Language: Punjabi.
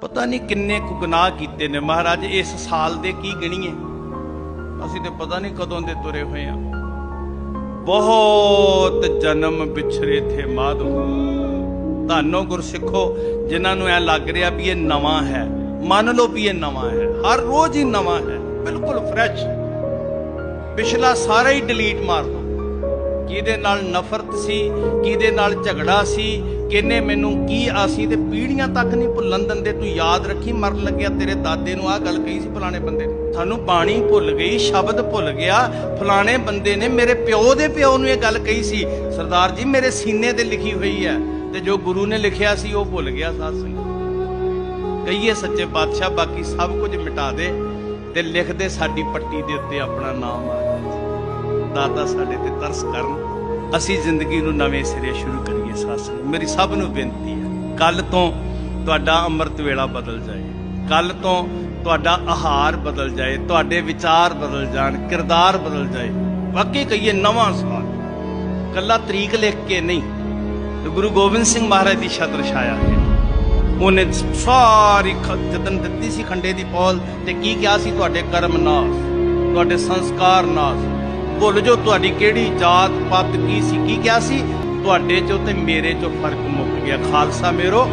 ਪਤਾ ਨਹੀਂ ਕਿੰਨੇ ਕੁ ਗੁਨਾਹ ਕੀਤੇ ਨੇ। ਮਹਾਰਾਜ, ਇਸ ਸਾਲ ਦੇ ਕੀ ਗਿਣੀਏ? ਅਸੀਂ ਤੇ ਪਤਾ ਨਹੀਂ ਕਦੋਂ ਦੇ ਤੁਰੇ ਹੋਏ ਆ। ਬਹੁਤ ਜਨਮ ਵਿਛਰੇ ਥੇ ਮਾਧੋ। ਧੰਨੋ ਗੁਰਸਿੱਖੋ, ਜਿਨ੍ਹਾਂ ਨੂੰ ਐ ਲੱਗ ਰਿਹਾ ਵੀ ਇਹ ਨਵਾਂ ਹੈ। ਮੰਨ ਲਓ ਵੀ ਇਹ ਨਵਾਂ ਹੈ। ਹਰ ਰੋਜ਼ ਹੀ ਨਵਾਂ ਹੈ। ਬਿਲਕੁਲ ਫਰੈਸ਼ ਪਿਛਲਾ ਸਾਰਾ ਹੀ ਡਿਲੀਟ ਮਾਰ ਦੋ। ਕਿਹਦੇ ਨਾਲ ਨਫ਼ਰਤ ਸੀ, ਕਿਹਦੇ ਨਾਲ ਝਗੜਾ ਸੀ ਕਿੰਨੇ ਮੈਨੂੰ ਕੀ ਆਸੀ ਤੇ ਪੀੜ੍ਹੀਆਂ ਤੱਕ ਨਹੀਂ ਭੁੱਲਣ ਦਿੰਦੇ? ਤੂੰ ਯਾਦ ਰੱਖੀ, ਮਰਨ ਲੱਗਿਆ ਤੇਰੇ ਦਾਦੇ ਨੂੰ। ਆਹ ਗੱਲ ਕਹੀ ਸੀ ਫਲਾਣੇ ਬੰਦੇ ਨੇ। ਸਾਨੂੰ ਬਾਣੀ ਭੁੱਲ ਗਈ, ਸ਼ਬਦ ਭੁੱਲ ਗਿਆ। ਫਲਾਣੇ ਬੰਦੇ ਨੇ ਮੇਰੇ ਪਿਓ ਦੇ ਪਿਓ ਨੂੰ ਇਹ ਗੱਲ ਕਹੀ ਸੀ। ਸਰਦਾਰ ਜੀ, ਮੇਰੇ ਸੀਨੇ ਤੇ ਲਿਖੀ ਹੋਈ ਹੈ ਤੇ ਜੋ ਗੁਰੂ ਨੇ ਲਿਖਿਆ ਸੀ, ਉਹ ਭੁੱਲ ਗਿਆ ਸਾਧ ਸੰਗਤ। ਕਹੀਏ ਸੱਚੇ ਪਾਤਸ਼ਾਹ, ਬਾਕੀ ਸਭ ਕੁਝ ਮਿਟਾ ਦੇ ਤੇ ਲਿਖ ਦੇ ਸਾਡੀ ਪੱਟੀ ਦੇ ਉੱਤੇ ਆਪਣਾ ਨਾਮ ਮਹਾਰਾਜ ਦਾਤਾ ਸਾਡੇ ਤੇ ਤਰਸ ਕਰਨ। ਅਸੀਂ ਜ਼ਿੰਦਗੀ ਨੂੰ ਨਵੇਂ ਸਿਰੇ ਸ਼ੁਰੂ ਕਰੀਏ ਸਾਧ ਮੇਰੀ ਸਭ ਨੂੰ ਬੇਨਤੀ ਹੈ ਕੱਲ ਤੋਂ ਤੁਹਾਡਾ ਅੰਮ੍ਰਿਤ ਵੇਲਾ ਬਦਲ ਜਾਏ। ਕੱਲ ਤੋਂ ਤੁਹਾਡਾ ਆਹਾਰ ਬਦਲ ਜਾਏ, ਤੁਹਾਡੇ ਵਿਚਾਰ ਬਦਲ ਜਾਣ, ਕਿਰਦਾਰ ਬਦਲ ਜਾਏ। ਵਾਕਈ ਕਹੀਏ ਨਵਾਂ ਸਾਲ। ਕੱਲਾ ਤਰੀਕ ਲਿਖ ਕੇ ਨਹੀਂ, ਤੇ ਗੁਰੂ ਗੋਬਿੰਦ ਸਿੰਘ ਮਹਾਰਾਜ ਦੀ ਛਤਰ ਛਾਇਆ ਹੈ। ਉਹਨੇ ਸਾਰੀ ਖ- ਜਤਨ ਦਿੱਤੀ ਸੀ ਖੰਡੇ ਦੀ ਪੌਲ ਤੇ ਕੀ ਕਿਹਾ ਸੀ? ਤੁਹਾਡੇ ਕਰਮ ਨਾਸ, ਤੁਹਾਡੇ ਸੰਸਕਾਰ ਨਾਸ। ਭੁੱਲ ਜੋ ਤੁਹਾਡੀ ਕਿਹੜੀ ਜਾਤ ਪੱਤ ਕੀ ਸੀ, ਕੀ ਕਿਹਾ ਸੀ? ਤੁਹਾਡੇ ਚੋਂ ਤੇ ਮੇਰੇ ਚੋਂ ਫ਼ਰਕ ਮੁੱਕ ਗਿਆ। ਖਾਲਸਾ ਮੇਰੋ